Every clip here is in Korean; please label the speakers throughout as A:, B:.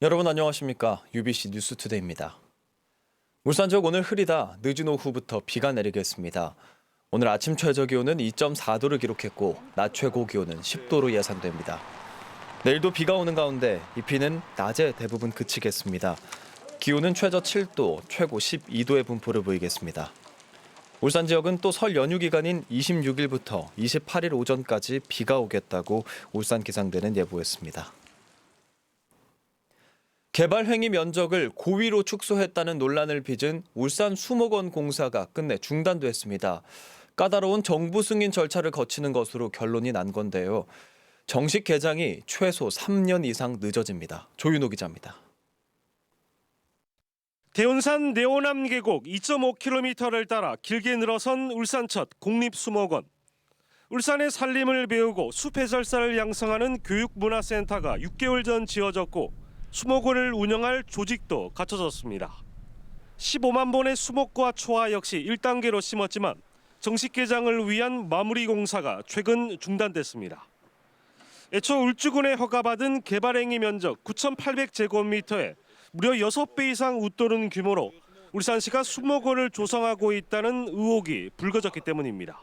A: 여러분 안녕하십니까? UBC 뉴스투데이입니다. 울산 지역 오늘 흐리다 늦은 오후부터 비가 내리겠습니다. 오늘 아침 최저 기온은 2.4도를 기록했고 낮 최고 기온은 10도로 예상됩니다. 내일도 비가 오는 가운데 이 비는 낮에 대부분 그치겠습니다. 기온은 최저 7도, 최고 12도의 분포를 보이겠습니다. 울산 지역은 또 설 연휴 기간인 26일부터 28일 오전까지 비가 오겠다고 울산 기상대는 예보했습니다. 개발 행위 면적을 고의로 축소했다는 논란을 빚은 울산 수목원 공사가 끝내 중단됐습니다. 까다로운 정부 승인 절차를 거치는 것으로 결론이 난 건데요. 정식 개장이 최소 3년 이상 늦어집니다. 조윤호 기자입니다.
B: 대운산 네오남 계곡 2.5km를 따라 길게 늘어선 울산 첫 국립수목원. 울산의 살림을 배우고 숲 해설사를 양성하는 교육문화센터가 6개월 전 지어졌고 수목원을 운영할 조직도 갖춰졌습니다. 15만 본의 수목과 초화 역시 1단계로 심었지만 정식 개장을 위한 마무리 공사가 최근 중단됐습니다. 애초 울주군에 허가받은 개발행위 면적 9,800제곱미터에 무려 6배 이상 웃도는 규모로 울산시가 수목원을 조성하고 있다는 의혹이 불거졌기 때문입니다.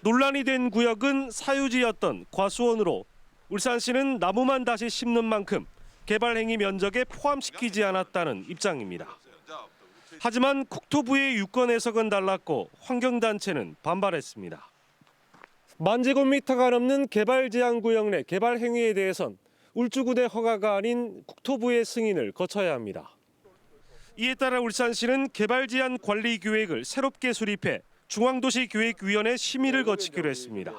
B: 논란이 된 구역은 사유지였던 과수원으로 울산시는 나무만 다시 심는 만큼 개발 행위 면적에 포함시키지 않았다는 입장입니다. 하지만 국토부의 유권 해석은 달랐고 환경단체는 반발했습니다. 만 제곱미터가 넘는 개발 제한 구역 내 개발 행위에 대해선 울주군의 허가가 아닌 국토부의 승인을 거쳐야 합니다. 이에 따라 울산시는 개발 제한 관리 계획을 새롭게 수립해 중앙도시계획위원회 심의를 거치기로 했습니다.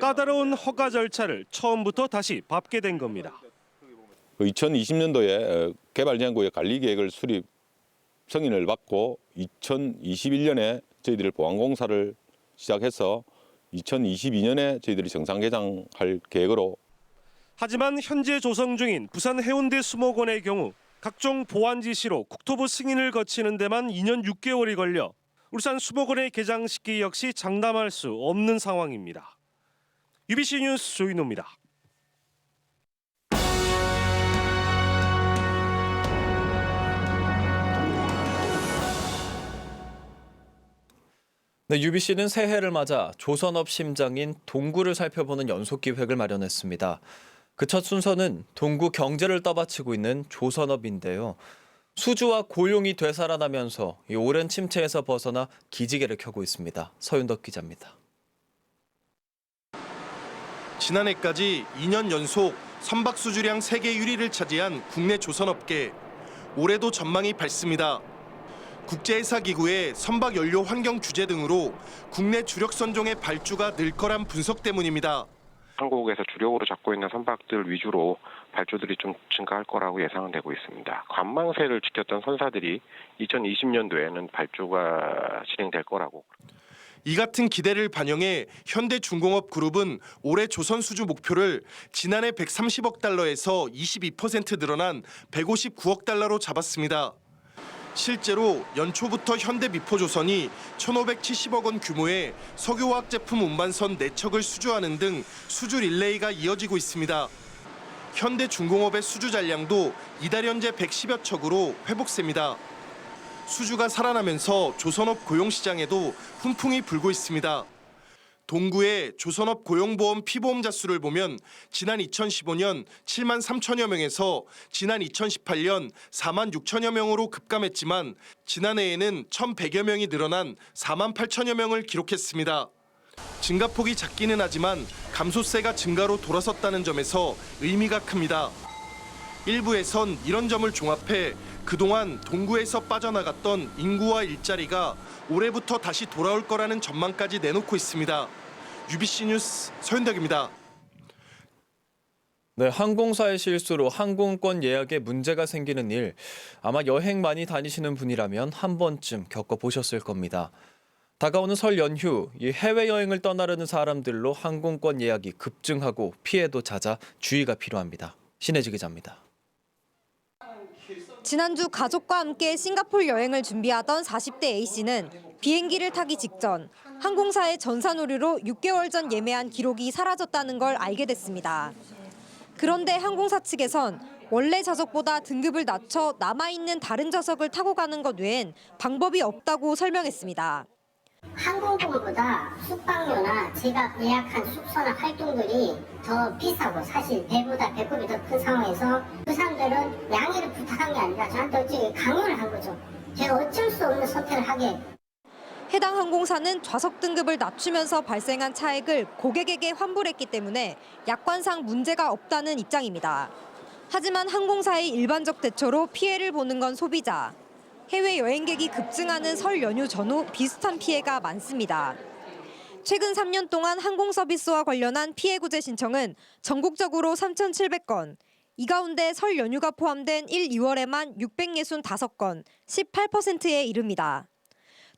B: 까다로운 허가 절차를 처음부터 다시 밟게 된 겁니다.
C: 2020년도에 개발 제한구역 관리 계획을 수립 승인을 받고 2021년에 저희들이 보안 공사를 시작해서 2022년에 저희들이 정상 개장할 계획으로
B: 하지만 현재 조성 중인 부산 해운대 수목원의 경우 각종 보안 지시로 국토부 승인을 거치는 데만 2년 6개월이 걸려 울산 수목원의 개장 시기 역시 장담할 수 없는 상황입니다. UBC 뉴스 조인호입니다.
A: 네, UBC는 새해를 맞아 조선업 심장인 동구를 살펴보는 연속 기획을 마련했습니다. 그 첫 순서는 동구 경제를 떠받치고 있는 조선업인데요. 수주와 고용이 되살아나면서 이 오랜 침체에서 벗어나 기지개를 켜고 있습니다. 서윤덕 기자입니다.
D: 지난해까지 2년 연속 선박 수주량 세계 1위를 차지한 국내 조선업계. 올해도 전망이 밝습니다. 국제회사기구의 선박 연료 환경 규제 등으로 국내 주력 선종의 발주가 늘 거란 분석 때문입니다.
E: 한국에서 주력으로 잡고 있는 선박들 위주로 발주들이 좀 증가할 거라고 예상은 되고 있습니다. 관망세를 지켰던 선사들이 2020년도에는 발주가 진행될 거라고
D: 이 같은 기대를 반영해 현대중공업 그룹은 올해 조선 수주 목표를 지난해 130억 달러에서 22% 늘어난 159억 달러로 잡았습니다. 실제로 연초부터 현대미포조선이 1,570억 원 규모의 석유화학 제품 운반선 4척을 수주하는 등 수주 릴레이가 이어지고 있습니다. 현대중공업의 수주 잔량도 이달 현재 110여 척으로 회복세입니다. 수주가 살아나면서 조선업 고용 시장에도 훈풍이 불고 있습니다. 동구의 조선업 고용보험 피보험자 수를 보면 지난 2015년 7만 3천여 명에서 지난 2018년 4만 6천여 명으로 급감했지만 지난해에는 1,100여 명이 늘어난 4만 8천여 명을 기록했습니다. 증가폭이 작기는 하지만 감소세가 증가로 돌아섰다는 점에서 의미가 큽니다. 일부에선 이런 점을 종합해 그동안 동구에서 빠져나갔던 인구와 일자리가 올해부터 다시 돌아올 거라는 전망까지 내놓고 있습니다. UBC 뉴스 서윤덕입니다.
A: 네, 항공사의 실수로 항공권 예약에 문제가 생기는 일 아마 여행 많이 다니시는 분이라면 한 번쯤 겪어보셨을 겁니다. 다가오는 설 연휴, 이 해외여행을 떠나려는 사람들로 항공권 예약이 급증하고 피해도 잦아 주의가 필요합니다. 신혜지 기자입니다.
F: 지난주 가족과 함께 싱가포르 여행을 준비하던 40대 A씨는 비행기를 타기 직전 항공사의 전산 오류로 6개월 전 예매한 기록이 사라졌다는 걸 알게 됐습니다. 그런데 항공사 측에선 원래 좌석보다 등급을 낮춰 남아있는 다른 좌석을 타고 가는 것 외엔 방법이 없다고 설명했습니다.
G: 항공권보다 숙박료나 제가 예약한 숙소나 활동들이 더 비싸고 사실 배보다 배꼽이 더 큰 상황에서 그 사람들은 양해를 부탁한 게 아니라 저한테 어찌 강요를 한 거죠. 제가 어쩔 수 없는 선택을 하게
F: 해당 항공사는 좌석 등급을 낮추면서 발생한 차액을 고객에게 환불했기 때문에 약관상 문제가 없다는 입장입니다. 하지만 항공사의 일반적 대처로 피해를 보는 건 소비자. 해외 여행객이 급증하는 설 연휴 전후 비슷한 피해가 많습니다. 최근 3년 동안 항공 서비스와 관련한 피해 구제 신청은 전국적으로 3,700건, 이 가운데 설 연휴가 포함된 1, 2월에만 665건, 18%에 이릅니다.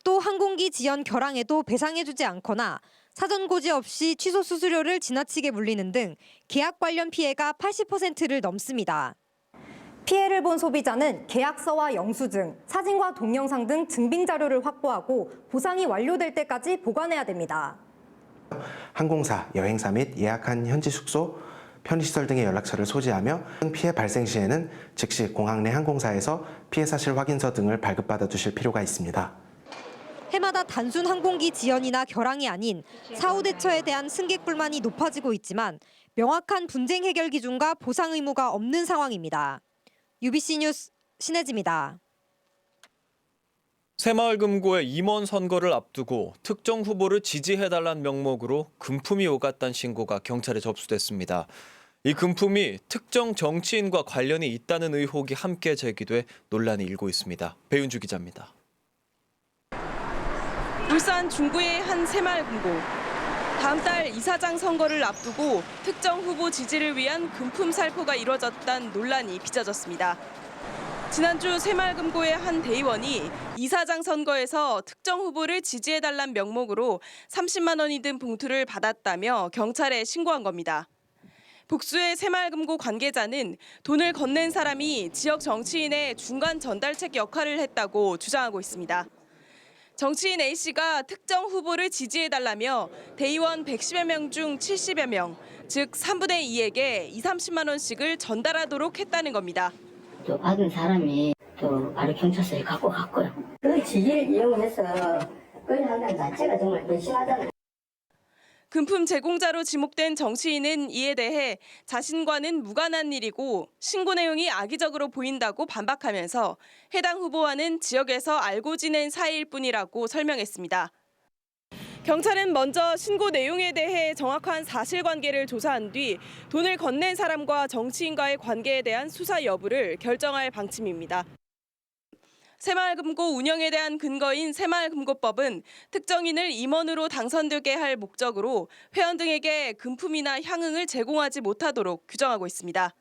F: 또 항공기 지연 결항에도 배상해주지 않거나 사전 고지 없이 취소 수수료를 지나치게 물리는 등 계약 관련 피해가 80%를 넘습니다. 피해를 본 소비자는 계약서와 영수증, 사진과 동영상 등 증빙 자료를 확보하고 보상이 완료될 때까지 보관해야 됩니다.
H: 항공사, 여행사 및 예약한 현지 숙소, 편의시설 등의 연락처를 소지하며 피해 발생 시에는 즉시 공항 내 항공사에서 피해 사실 확인서 등을 발급받아 두실 필요가 있습니다.
F: 해마다 단순 항공기 지연이나 결항이 아닌 사후 대처에 대한 승객 불만이 높아지고 있지만 명확한 분쟁 해결 기준과 보상 의무가 없는 상황입니다. UBC 뉴스 신혜지입니다.
A: 새마을금고의 임원 선거를 앞두고 특정 후보를 지지해달라는 명목으로 금품이 오갔다는 신고가 경찰에 접수됐습니다. 이 금품이 특정 정치인과 관련이 있다는 의혹이 함께 제기돼 논란이 일고 있습니다. 배윤주 기자입니다.
I: 울산 중구의 한 새마을금고. 다음 달 이사장 선거를 앞두고 특정 후보 지지를 위한 금품 살포가 이뤄졌다는 논란이 빚어졌습니다. 지난주 새마을금고의 한 대의원이 이사장 선거에서 특정 후보를 지지해달란 명목으로 30만 원이 든 봉투를 받았다며 경찰에 신고한 겁니다. 복수의 새마을금고 관계자는 돈을 건넨 사람이 지역 정치인의 중간 전달책 역할을 했다고 주장하고 있습니다. 정치인 A씨가 특정 후보를 지지해달라며 대의원 110여 명 중 70여 명, 즉 3분의 2에게 2, 30만 원씩을 전달하도록 했다는 겁니다.
J: 또 받은 사람이 또 바로 경찰서에 갖고 갔고요. 그 지위를 이용해서 그걸 한다는 자체가 정말 배신하잖아요.
I: 금품 제공자로 지목된 정치인은 이에 대해 자신과는 무관한 일이고 신고 내용이 악의적으로 보인다고 반박하면서 해당 후보와는 지역에서 알고 지낸 사이일 뿐이라고 설명했습니다. 경찰은 먼저 신고 내용에 대해 정확한 사실관계를 조사한 뒤 돈을 건넨 사람과 정치인과의 관계에 대한 수사 여부를 결정할 방침입니다. 새마을금고 운영에 대한 근거인 새마을금고법은 특정인을 임원으로 당선되게 할 목적으로 회원 등에게 금품이나 향응을 제공하지 못하도록 규정하고 있습니다.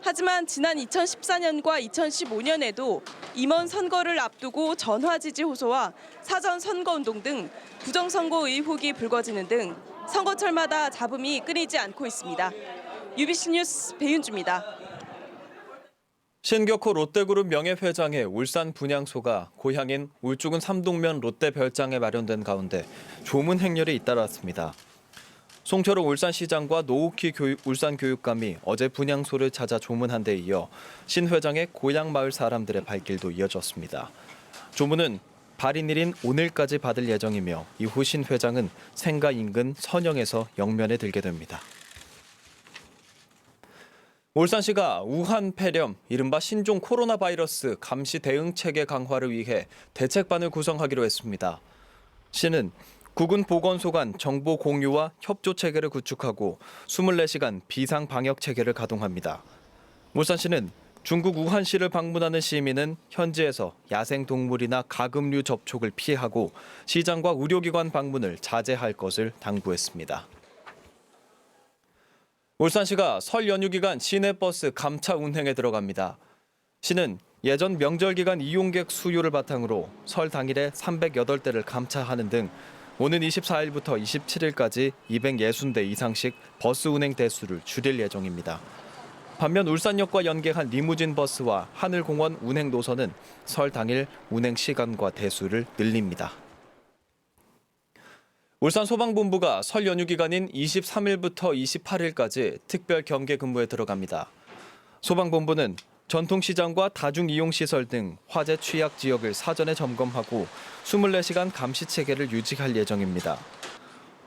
I: 하지만 지난 2014년과 2015년에도 임원 선거를 앞두고 전화 지지 호소와 사전 선거 운동 등 부정선거 의혹이 불거지는 등 선거철마다 잡음이 끊이지 않고 있습니다. UBC 뉴스 배윤주입니다.
A: 신격호 롯데그룹 명예회장의 울산 분향소가 고향인 울주군 삼동면 롯데 별장에 마련된 가운데 조문 행렬이 잇따랐습니다. 송철호 울산시장과 노욱희 교육, 울산 교육감이 어제 분향소를 찾아 조문한 데 이어 신 회장의 고향 마을 사람들의 발길도 이어졌습니다. 조문은 발인일인 오늘까지 받을 예정이며 이후 신 회장은 생가 인근 선영에서 영면에 들게 됩니다. 울산시가 우한 폐렴, 이른바 신종 코로나 바이러스 감시 대응 체계 강화를 위해 대책반을 구성하기로 했습니다. 시는 국군 보건소 간 정보 공유와 협조 체계를 구축하고 24시간 비상 방역 체계를 가동합니다. 울산시는 중국 우한시를 방문하는 시민은 현지에서 야생 동물이나 가금류 접촉을 피하고 시장과 의료기관 방문을 자제할 것을 당부했습니다. 울산시가 설 연휴 기간 시내버스 감차 운행에 들어갑니다. 시는 예전 명절 기간 이용객 수요를 바탕으로 설 당일에 308대를 감차하는 등 오는 24일부터 27일까지 260대 이상씩 버스 운행 대수를 줄일 예정입니다. 반면 울산역과 연계한 리무진 버스와 하늘공원 운행 노선은 설 당일 운행 시간과 대수를 늘립니다. 울산 소방본부가 설 연휴 기간인 23일부터 28일까지 특별 경계 근무에 들어갑니다. 소방본부는 전통시장과 다중이용시설 등 화재 취약 지역을 사전에 점검하고 24시간 감시 체계를 유지할 예정입니다.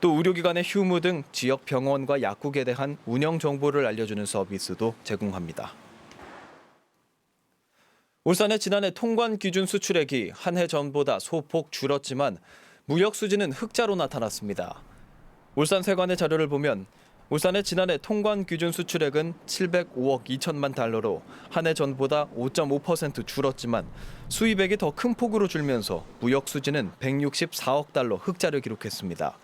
A: 또 의료기관의 휴무 등 지역 병원과 약국에 대한 운영 정보를 알려주는 서비스도 제공합니다. 울산의 지난해 통관 기준 수출액이 한 해 전보다 소폭 줄었지만 무역 수지는 흑자로 나타났습니다. 울산 세관의 자료를 보면 울산의 지난해 통관 기준 수출액은 705억 2천만 달러로 한 해 전보다 5.5% 줄었지만 수입액이 더 큰 폭으로 줄면서 무역 수지는 164억 달러 흑자를 기록했습니다.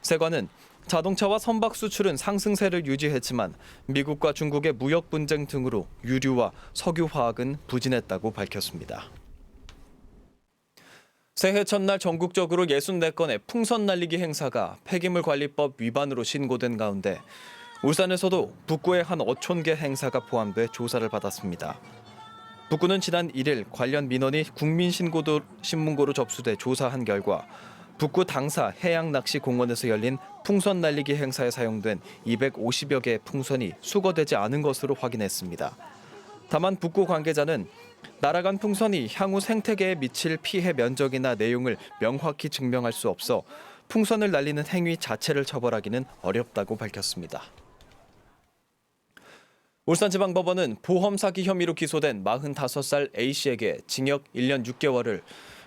A: 세관은 자동차와 선박 수출은 상승세를 유지했지만 미국과 중국의 무역 분쟁 등으로 유류와 석유 화학은 부진했다고 밝혔습니다. 새해 첫날 전국적으로 64건의 풍선 날리기 행사가 폐기물 관리법 위반으로 신고된 가운데 울산에서도 북구의 한 어촌계 행사가 포함돼 조사를 받았습니다. 북구는 지난 1일 관련 민원이 국민신고도 신문고로 접수돼 조사한 결과 북구 당사 해양낚시공원에서 열린 풍선 날리기 행사에 사용된 250여 개의 풍선이 수거되지 않은 것으로 확인했습니다. 다만 북구 관계자는 날아간 풍선이 향후 생태계에 미칠 피해 면적이나 내용을 명확히 증명할 수 없어 풍선을 날리는 행위 자체를 처벌하기는 어렵다고 밝혔습니다. 울산지방법원은 보험 사기 혐의로 기소된 45살 A씨에게 징역 1년 6개월을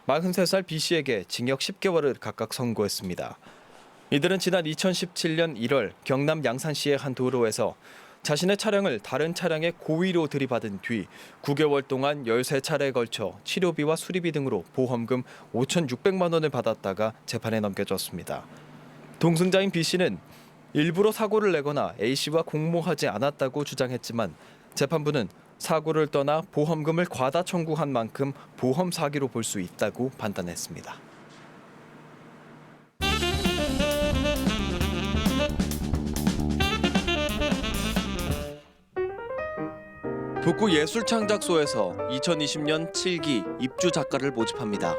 A: 43살 B씨에게 징역 10개월을 각각 선고했습니다. 이들은 지난 2017년 1월 경남 양산시의 한 도로에서 자신의 차량을 다른 차량에 고의로 들이받은 뒤 9개월 동안 13차례에 걸쳐 치료비와 수리비 등으로 보험금 5,600만 원을 받았다가 재판에 넘겨졌습니다. 동승자인 B씨는 일부러 사고를 내거나 A씨와 공모하지 않았다고 주장했지만 재판부는 사고를 떠나 보험금을 과다 청구한 만큼 보험 사기로 볼 수 있다고 판단했습니다. 북구 예술창작소에서 2020년 7기 입주 작가를 모집합니다.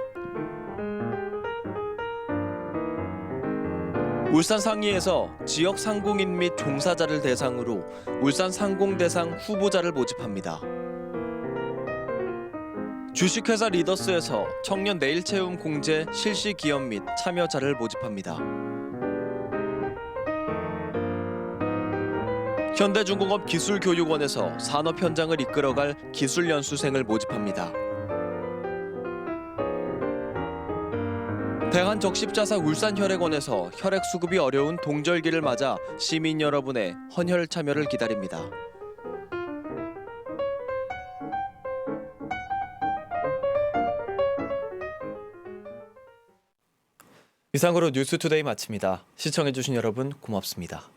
A: 울산 상리에서 지역 상공인 및 종사자를 대상으로 울산 상공대상 후보자를 모집합니다. 주식회사 리더스에서 청년 내일 채움 공제 실시 기업 및 참여자를 모집합니다. 현대중공업 기술교육원에서 산업 현장을 이끌어갈 기술 연수생을 모집합니다. 대한적십자사 울산혈액원에서 혈액 수급이 어려운 동절기를 맞아 시민 여러분의 헌혈 참여를 기다립니다. 이상으로 뉴스투데이 마칩니다. 시청해주신 여러분 고맙습니다.